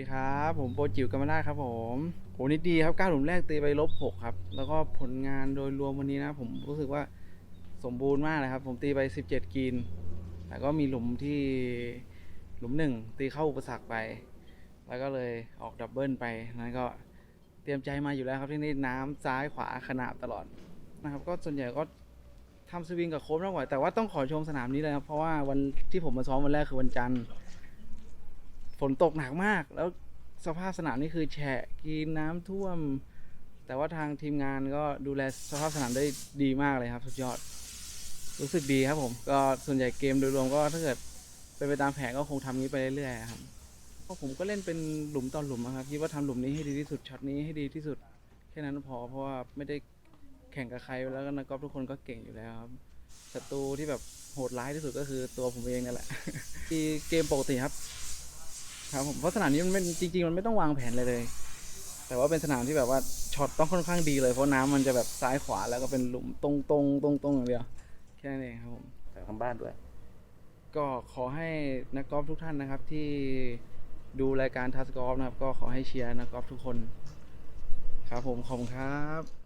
ดีครับ ผมโปรจิ๋วกัมมาลาครับผมโหนี่ดีครับก้าหลุมแรกตีไปลบหกครับ แล้วก็ผลงานโดยรวมวันนี้นะ ผมรู้สึกว่าสมบูรณ์มากเลยครับ ผมตีไปสิบเจ็ดกรีนแต่ก็มีหลุมที่หลุมหนึ่งตีเข้าอุปสรรคไป แล้วก็เลยออกดับเบิลไปนั้นก็เตรียมใจมาอยู่แล้วครับที่นี่น้ำซ้ายขวาขนาบตลอดนะครับ ก็ส่วนใหญ่ก็ทำสวิงกับโค้ชมากกว่าแต่ว่าต้องขอชมสนามนี้เลยครับเพราะว่าวันที่ผมมาซ้อมวันแรกคือวันจันทร์ ฝนตกหนักมาก แล้วสภาพสนามนี่คือแฉะกินน้ำท่วม แต่ว่าทางทีมงานก็ดูแลสภาพสนามได้ดีมากเลยครับ สุดยอด รู้สึกดีครับผม ก็ส่วนใหญ่เกมโดยรวมก็ถ้าเกิดเป็นไปตามแผนก็คงทำนี้ไปเรื่อยๆครับเพราะผมก็เล่นเป็นหลุมต่อหลุมอะครับคิดว่าทำหลุมนี้ให้ดีที่สุดช็อตนี้ให้ดีที่สุดแค่นั้นพอเพราะว่าไม่ได้แข่งกับใครแล้วก็นักกอล์ฟทุกคนก็เก่งอยู่แล้วครับศัตรูที่แบบโหดร้ายที่สุดก็คือตัวผมเองนั่นแหละที่เกมปกติครับ ครับผมเพราะสนามนี้มันไม่จริง ๆ มันไม่ต้องวางแผนเลยเลย แต่ว่าเป็นสนามที่แบบว่าช็อตต้องค่อนข้างดีเลยเพราะน้ำมันจะแบบซ้ายขวาแล้วก็เป็นหลุมตรงตรงตรงตรงๆอย่างเดียวแค่นั้นเองครับผมจากทางบ้านด้วย ก็ขอให้นักกอล์ฟทุกท่านนะครับที่ดูรายการทัสกอล์ฟนะครับ ก็ขอให้เชียร์นักกอล์ฟทุกคน ครับผมขอบคุณครับ